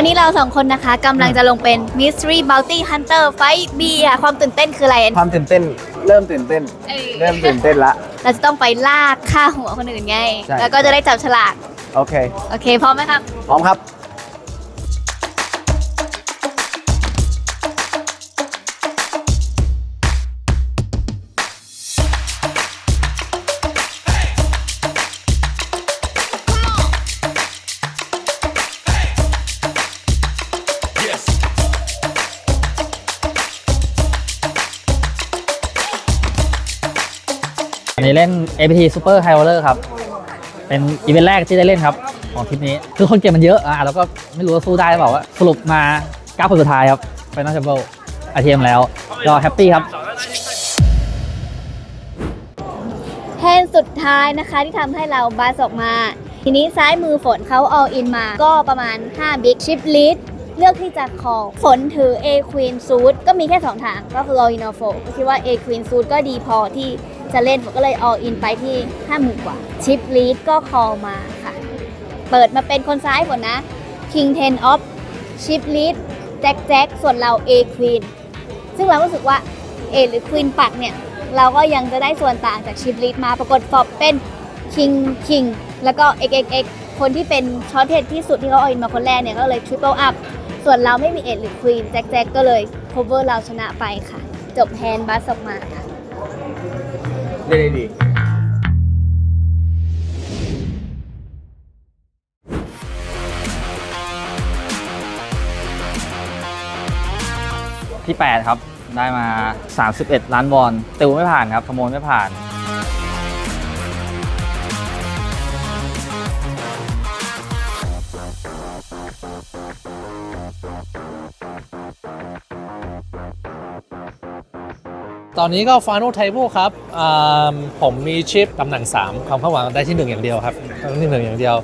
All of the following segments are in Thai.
ตอนนี้เราสองคนนะคะกำลังจะลงเป็น Mystery Bounty Hunter Fight B ค่ะความตื่นเต้นคืออะไร ความตื่นเต้นเริ่มตื่นเต้น เอ้ย เริ่มตื่นเต้นละ เราจะต้องไปลากฆ่าหัวคนอื่นไง ใช่ แล้วก็จะได้จับฉลาก โอเค โอเคพร้อมไหมครับ พร้อมครับ APT Super High Roller ครับ เป็นอีเวนต์แรกที่ได้เล่นครับ ของทริปนี้ คือคนเกมมันเยอะ อะแล้วก็ไม่รู้ว่าสู้ได้หรือเปล่าสรุปมา9คนสุดท้ายครับ Final Chamber อาเทียมแล้วก็แฮปปี้ครับแทนสุดท้ายนะคะที่ทำให้เราบาสออกมา ทีนี้ซ้ายมือฝนเขา all in มา ก็ประมาณ5 big chip lead เลือกที่จะ call ฝนถือ A queen suit ก็มีแค่ 2 ทาง ก็คือ all in or f o l คิดว่า A queen suit ก็ดีพอที่ จะเล่นผมก็เลย all in ไปที่50,000กว่า chip lead ก็ call มาค่ะ เปิดมาเป็นคนซ้ายฝนนะ king 10 of chip lead แจ็คแจ็คส่วนเรา A queen ซึ่งเรารู้สึกว่า A หรือ Queen ปัดเนี่ย เราก็ยังจะได้ส่วนต่างจากชิปลิสมาปรากฏฟอบเป็น King King แล้วก็ XXX คนที่เป็นช็อตเทดที่สุดที่เขาเออินมาคนแรกเนี่ยก็เลย Triple Up ส่วนเราไม่มีเอ็ดหรือ Queen แจ็คแจ็คก็เลย cover เราชนะไปค่ะ จบแฮนด์บัสออกมาค่ะ ได้ได้ดี ที่ 8 ครับ ได้มา 31 ล้านวอน ติวไม่ผ่านครับขโมยไม่ผ่าน ตอนนี้ก็ Final Table ครับผมมีชิปตำแหน่ง 3 ความคาดหวังได้ที่ 1 อย่างเดียวครับต้องที่1อย่างเดียว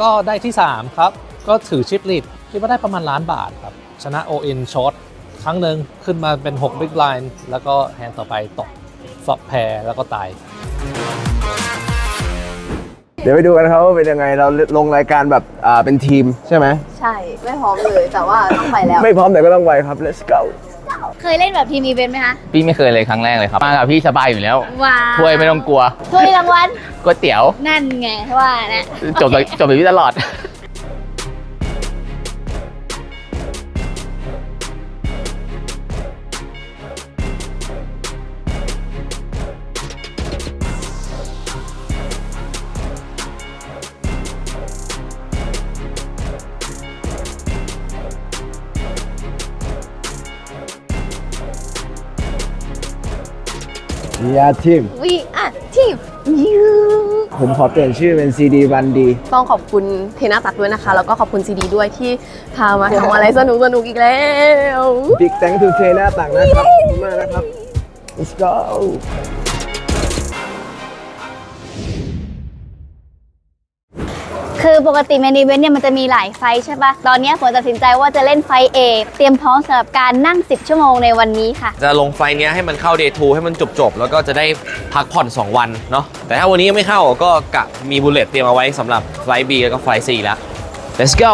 ก็ได้ที่ 3 ครับ ก็ถือชิปลีดคิดว่าได้ประมาณล้านบาทครับ ชนะ ON ช็อตครั้งหนึ่งขึ้นมาเป็น 6 Big Line แล้วก็แฮนด์ต่อไปตกฟลอปแพรแล้วก็ตาย เดี๋ยวไปดูกันครับว่าเป็นยังไงเราลงรายการแบบอ่าเป็นทีมใช่ไหมใช่ ไม่พร้อมเลยแต่ว่าต้องไปแล้ว ไม่พร้อมแต่ก็ต้องไปครับ let's go เคยเล่นแบบทีมอีเวนต์ไหมคะพี่ไม่เคยเลยครั้งแรกเลยครับ มากับพี่สบายอยู่แล้ว ว้าวถ้วยไม่ต้องกลัว ถ้วยรางวัลก๋วยเตี๋ยว นั่นไงว่านะ จบแบบจบแบบนี้ตลอด ยาทีมวีอะทีมยูผมขอเปลี่ยนชื่อเป็น CD วันดี ต้องขอบคุณเทน่าตักด้วยนะคะ แล้วก็ขอบคุณซีดีด้วยที่พามาทำอะไรสนุกสนุกๆอีกแล้ว Big thank to เทน่าตักนะครับขอบคุณมากนะครับ let's go คือปกติเมนอีเวนต์เนี่ยมันจะมีหลายไฟใช่ปะตอนเนี้ยฝนตัดสินใจว่าจะเล่นไฟ A เตรียมพร้อมสำหรับการนั่ง 10 ชั่วโมงในวันนี้ค่ะ จะลงไฟล์เนี้ยให้มันเข้า day 2ให้มันจบๆแล้วก็จะได้พักผ่อน 2 วันเนาะแต่ถ้าวันนี้ยังไม่เข้าก็กะมีบุลเลตเตรียมเอาไว้สำหรับไฟล์ B แล้วก็ไฟล์ C แล้ว let's go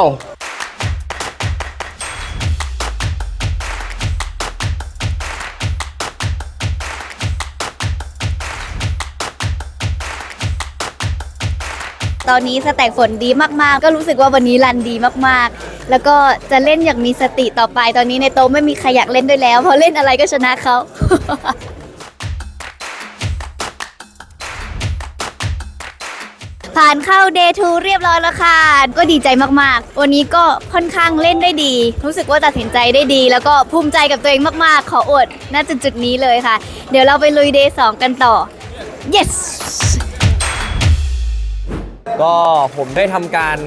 ตอนนี้สแต็กฝนดีมากๆ ก็รู้สึกว่าวันนี้รันดีมากๆ แล้วก็จะเล่นอย่างมีสติต่อไป ตอนนี้ในโต๊ะไม่มีใครอยากเล่นด้วยแล้วเพราะเล่นอะไรก็ชนะเขาผ่านเข้า day 2เรียบร้อยแล้วค่ะ ก็ดีใจมากๆ วันนี้ก็ค่อนข้างเล่นได้ดี รู้สึกว่าตัดสินใจได้ดี แล้วก็ภูมิใจกับตัวเองมากๆ ขออดณจุดจุดนี้เลยค่ะ เดี๋ยวเราไปลุย day 2กันต่อ yes ก็ผมได้ทำการ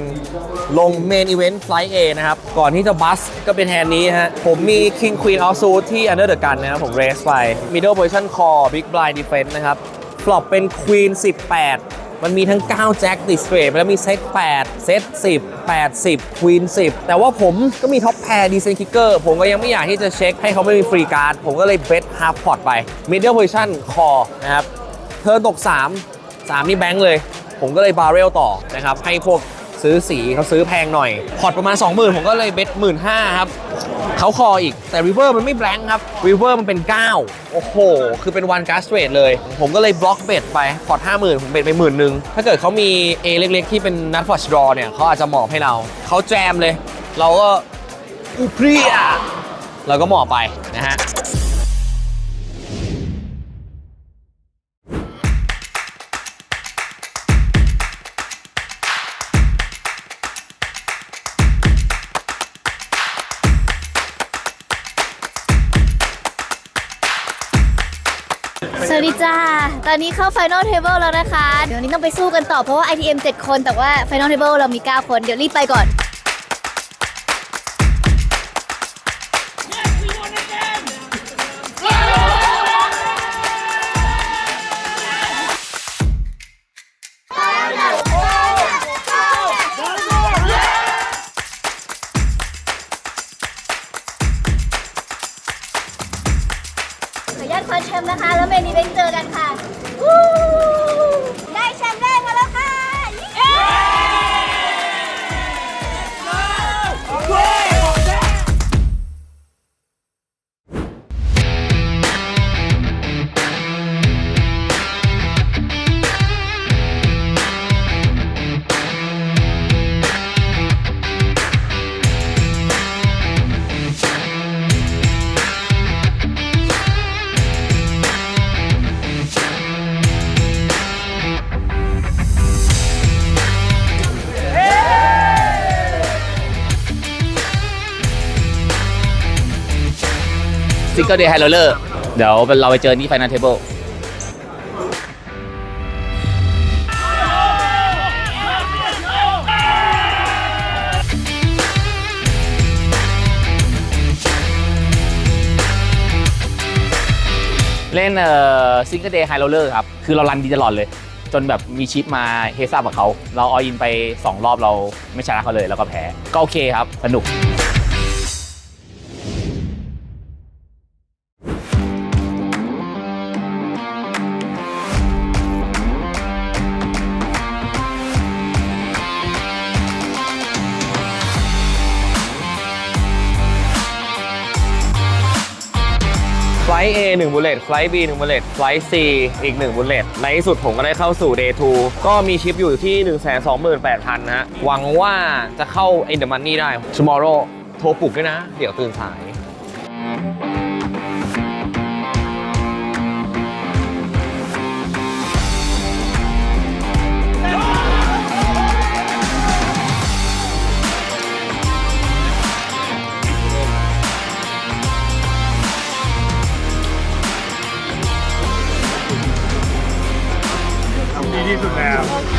ลงเมนอีเวนต์ไฟล์ A นะครับ ก่อนที่จะบัสก็เป็นแทนนี้ฮะ ผมมี King Queen of Suit ที่ Under the Gun นะครับ ผมเรสไป Middle Position Core Big Blind Defense นะครับฟลอปเป็น Queen 18 มันมีทั้ง 9 แจ็คดิสเ a รย์แล้วมีเซต8 เซต10 80ควีน10 แต่ว่าผมก็มีท็อปแพร์ดีเซนคิกเกอร์ผมก็ยังไม่อยากที่จะเช็คให้เขาไม่มีฟรีการ์ดผมก็เลยเบสฮาร์ฟพอร์ตไป middle position คอนะครับเธอตก 3 3 นี่แบงค์เลย ผมก็เลยบาร์เรลต่อนะครับ ให้พวกซื้อสีเขาซื้อแพงหน่อย พอร์ตประมาณ 20,000 ผมก็เลยเบสหมื่นห้าครับเขาคออีกแต่ริเวอร์มันไม่แบงค์ครับริเวอร์มันเป็น 9 โอ้โห คือเป็นวันการ์สเตรทเลย ผมก็เลยบล็อกเบสไปพอร์ต50,000ผมเบสไปหมื่นหนึ่งถ้าเกิดเขามี A เล็กๆ ที่เป็นนัดฟอร์ชดรอเนี่ยเขาอาจจะหมอบให้เราเขาแจมเลย เราก็อุพรียเราก็หมอบไปนะฮะ วัสดีจ้า ตอนนี้เข้า Final Table แล้วนะคะ เดี๋ยวนี้ต้องไปสู้กันต่อเพราะว่า ITM 7 คนแต่ว่า Final Table เรามี 9 คน เดี๋ยวรีบไปก่อน ขออนุญาตคว้าแชมป์นะคะ แล้วเมนีเวนเจอกันค่ะ กิลเดย์ไฮโรเลอร์เดี๋ยวเราไปเจอที่ไฟน a ลเทเบิลเล่นเอ่อซิงเกิลเดย์ไฮโรเลอร์ครับ คือเรารันดีตลอดเลย จนแบบมีชิปมาเฮซับกับเขา เราออินไป 2 รอบเราไม่ชนะเขาเลย แล้วก็แพ้ ก็โอเคครับ สนุก A 1บุลเลตไฟล์ B 1บุลเลตไฟล์ C อีก1บุลเลตในที่สุดผมก็ได้เข้าสู่ Day 2 ก็มีชิปอยู่ที่ 128,000 นะฮะหวังว่าจะเข้า In the Money ได้ Tomorrow โทรปลุกด้วยนะ เดี๋ยวตื่นสาย ก็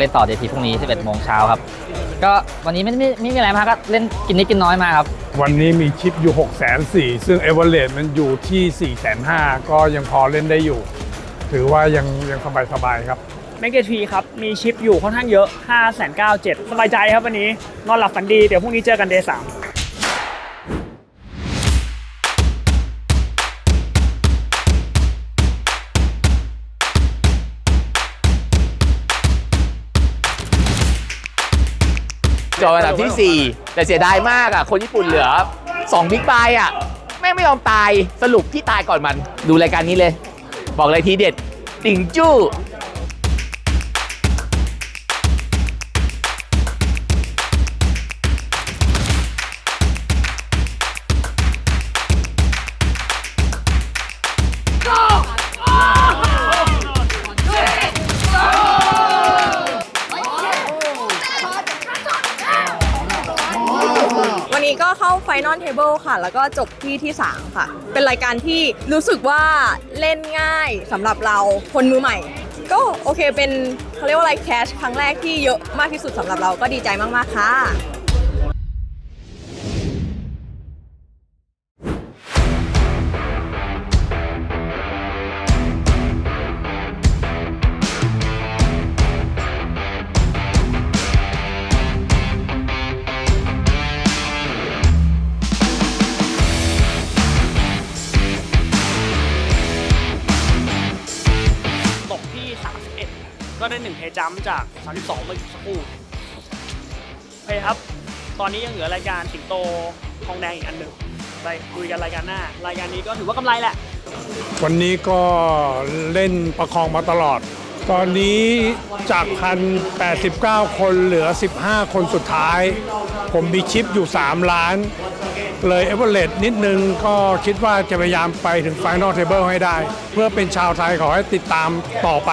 เล่นต่อเดทีพรุ่งนี้ 11โมงเช้าครับ ก็วันนี้ไม่ไม่ไม่มีอะไรมากก็เล่นกินนิดกินน้อยมาครับ วันนี้มีชิปอยู่ 6 4 0 0 0ซึ่งเอเวอเรมันอยู่ที่ 4 5 0 0 0ก็ยังพอเล่นได้อยู่ ถือว่ายังยังสบายๆครับแมกเกทีครับ มีชิปอยู่ค่อนข้างเยอะ 5 9 0 0 7สบายใจครับวันนี้ นอนหลับฝันดี เดี๋ยวพรุ่งนี้เจอกันเดย์สาม จออันดับที่ 4 แต่เสียดายมากอะ คนญี่ปุ่นเหลือ2บิ๊กไบอะ แม่งไม่ยอมตายสรุปที่ตายก่อนมัน ดูรายการนี้เลย บอกเลยทีเด็ดติ่งจู้ Final Table ค่ะ แล้วก็จบที่ที่ 3 ค่ะ เป็นรายการที่รู้สึกว่าเล่นง่ายสำหรับเราคนมือใหม่ ก็โอเคเป็นเขาเรียกว่าอะไรแคชครั้งแรกที่เยอะมากที่สุดสำหรับเราก็ดีใจมาก ๆ ค่ะ ดัมจาก 32เมื่อสักครู่โอเคครับ ตอนนี้ยังเหลือรายการสิงโตทองแดงอีกอันหนึ่งไปคุยกันรายการหน้า รายการนี้ก็ถือว่ากำไรแหละ วันนี้ก็เล่นประคองมาตลอด ตอนนี้จากพัน89 คนเหลือ 15 คนสุดท้าย ผมมีชิปอยู่ 3 ล้าน เลยเอเวอเรนิดนึงก็คิดว่าจะพยายามไปถึง Final Table ให้ได้ เพื่อเป็นชาวไทยขอให้ติดตามต่อไป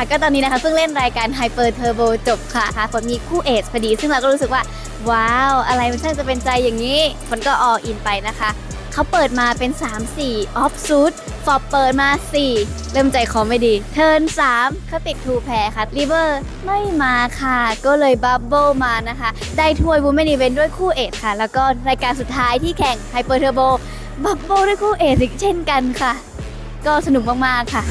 ค่ะก็ตอนนี้นะคะเพิ่งเล่นรายการ Hyper Turbo จบค่ะค่ะฝนมีคู่เอสพอดีซึ่งเราก็รู้สึกว่า ว้าว อะไรมันช่างจะเป็นใจอย่างนี้ฝนก็ออินไปนะคะ เขาเปิดมาเป็น 3 4ออฟซูดฟอร์เปิดมา 4 เริ่มใจคอไม่ดี เทิร์น3เขาติดทูแพรค่ะริเวอร์ไม่มาค่ะ ก็เลยบับเบิลมานะคะ ได้ถ้วยวูมแมนอีเวนด้วยคู่เอสค่ะ แล้วก็รายการสุดท้ายที่แข่ง Hyper Turbo บับเบิลด้วยคู่เอสอีกเช่นกันค่ะ ก็สนุกมากๆค่ะ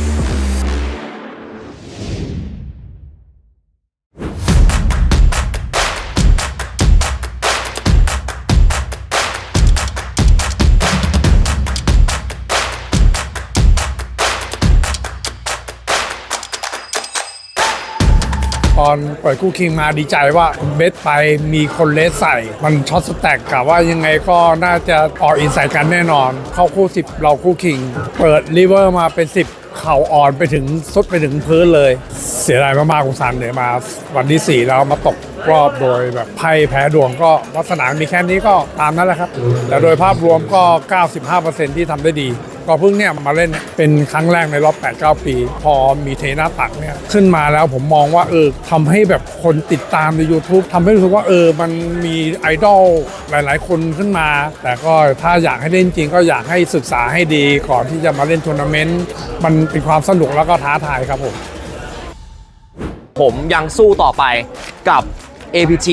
อนปล่อยคู่คิงมาดีใจว่าเบสไปมีคนเลสใส่ มันช็อตสแต็กกะว่ายังไงก็น่าจะออกอินใส่กันแน่นอน เข้าคู่ 10 เราคู่คิง เปิดลิเวอร์มาเป็น 10เข่าอ่อนไปถึงสุดไปถึงพื้นเลย เสียดายมากๆคุณซันเนี่ยมาวันที่ 4 แล้วมาตกรอบโดยแบบไพ่แพ้ดวงก็วัสนามมีแค่นี้ก็ตามนั้นแหละครับ แต่โดยภาพรวมก็ 95%ที่ทำได้ดี ก็เพิ่งเนี่ยมาเล่นเนี่ยเป็นครั้งแรกในรอบ 8-9 ปี พอมีเทน่าตักเนี่ยขึ้นมาแล้วผมมองว่าเออทำให้แบบคนติดตามใน YouTube ทำให้รู้สึกว่าเออมันมีไอดอลหลาย ๆ คนขึ้นมา แต่ก็ถ้าอยากให้เล่นจริงก็อยากให้ศึกษาให้ดีก่อนที่จะมาเล่นทัวร์นาเมนต์มันเป็นความสนุกแล้วก็ท้าทายครับผม ผมยังสู้ต่อไปกับ APT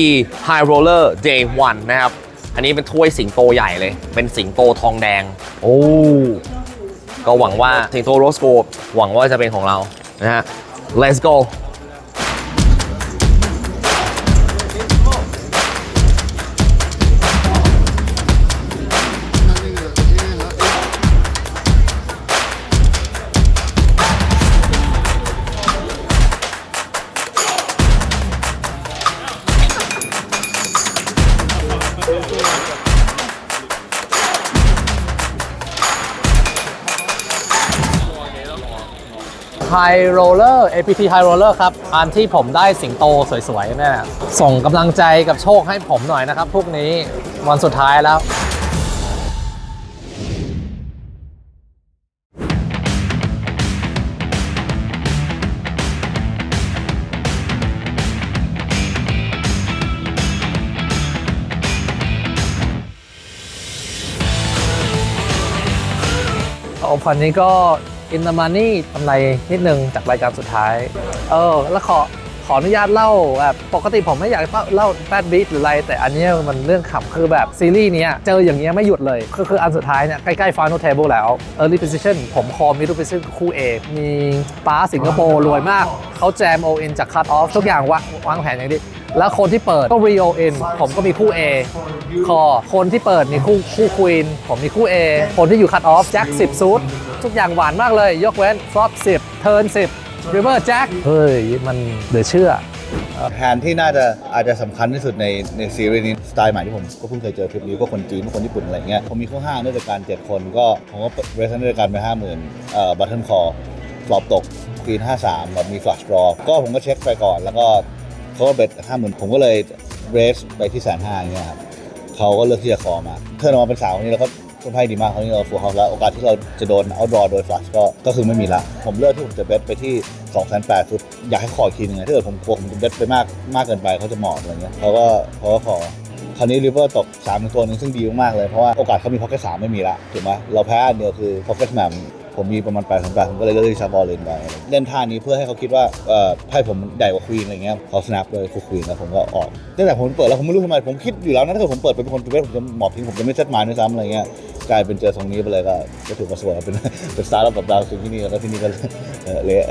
High Roller Day 1 นะครับ อันนี้เป็นถ้วยสิงโตใหญ่เลย เป็นสิงโตทองแดง โอ้ ก็หวังว่าสิงโตโรสโกหวังว่าจะเป็นของเรานะฮะ let's go ไฮโรลเลอร์ APT High Roller ครับ อันที่ผมได้สิงโตสวยๆเนี่ยส่งกำลังใจกับโชคให้ผมหน่อยนะครับ พวกนี้วันสุดท้ายแล้วโอ้ันนี้ก็ อินนามานี่กำไรนิดนึงจากรายการสุดท้าย เออ แล้วขอขออนุญาตเล่าแบบปกติผมไม่อยากเล่าแบดบีทหรืออะไร แต่อันนี้มันเรื่องขำคือแบบซีรีส์เนี้ยเจออย่างเงี้ยไม่หยุดเลย คือคืออันสุดท้ายเนี่ย ใกล้ๆ Final Table แล้ว Early Position ผมคอมิด l ิ Position คู่เอกมีป้าสิงคโปร์รวยมาก เขาแจม o อ n จาก Cut Off ทุกอย่างวางวางแผนอย่างดี แล้วคนที่เปิดก็ Rio in ผมก็มีคู่ A คอคนที่เปิดมีคู่คู่ควีนผมมีคู่ A คนที่อยู่ Cut Off แจ็ค10ซูททุกอย่างหวานมากเลย ยกเว้น Flop 10 Turn 10 River Jack เฮ้ย มันเหลือเชื่อแฮนที่น่าจะอาจจะสำคัญที่สุดในในซีรีส์นี้สไตล์ใหม่ที่ผมก็เพิ่งเคยเจอทริปนี้ก็คนจีนคนญี่ปุ่นอะไรเงี้ยผมมีข้อห้าด้วยการ7คนก็ผมก็เรสด้วยการไปห้าหมื่นเอ่อบัตเทิลคอฟลอปตกควีนห้าสามแบบมีฟลัชดรอก็ผมก็เช็คไปก่อนแล้วก็ เขาก็เบ็ดห้าหมื่นผมก็เลยเรสไปที่แสนห้าอย่างเงี้ยครับเขาก็เลือกที่จะคอมาเทิร์นออกมาเป็นสาวคนนี้แล้วก็คนไพ่ดีมากคนนี้เราฟูลเฮาส์แล้วโอกาสที่เราจะโดนเอาดรอโดยฟลัชก็ก็คือไม่มีละ ผมเลือกที่ผมจะเบสไปที่2 8 0 0 0คืออยากให้ขออีกทีนึงไงถ้าเกิดผมกลัวผมจะเบสไปมากมากเกินไปเขาจะหมอบอะไรเงี้ยเขาก็เขาก็ขอคราวนี้ริเวอร์ตก3ามตัวนึงซึ่งดีมากๆเลย เพราะว่าโอกาสเขามีพ็อกเก็ตสามไม่มีละถูกไหมเราแพ้อันเดียวคือพ็อกเก็ตแมม ผมมีประมาณ8ปดแปดผมก็เลยเลือกที่ชาบอลเลนไปเล่นท่านี้เพื่อให้เขาคิดว่าเอ่อไพ่ผมใหญ่กว่าควีนอะไรเงี้ยเขาสนับเลยคือควีนแล้วผมก็ออกตั้งแต่ผมเปิดแล้วผมไม่รู้ทำไมผมคิดอยู่แล้วนะถ้าเกิดผมเปิดเป็นคนจูเบสผมจะหมอบทิ้งผมจะไม่เซตมาด้วยซ้ำอะไรเงี้ยกลายเป็นเจอตรงนี้ไปเลยก็ก็ถือว่าสวยเป็นเป็นสตาร์ทอัพแบบดาวสุดที่นี่แล้วก็ที่นี่ก็เออเละ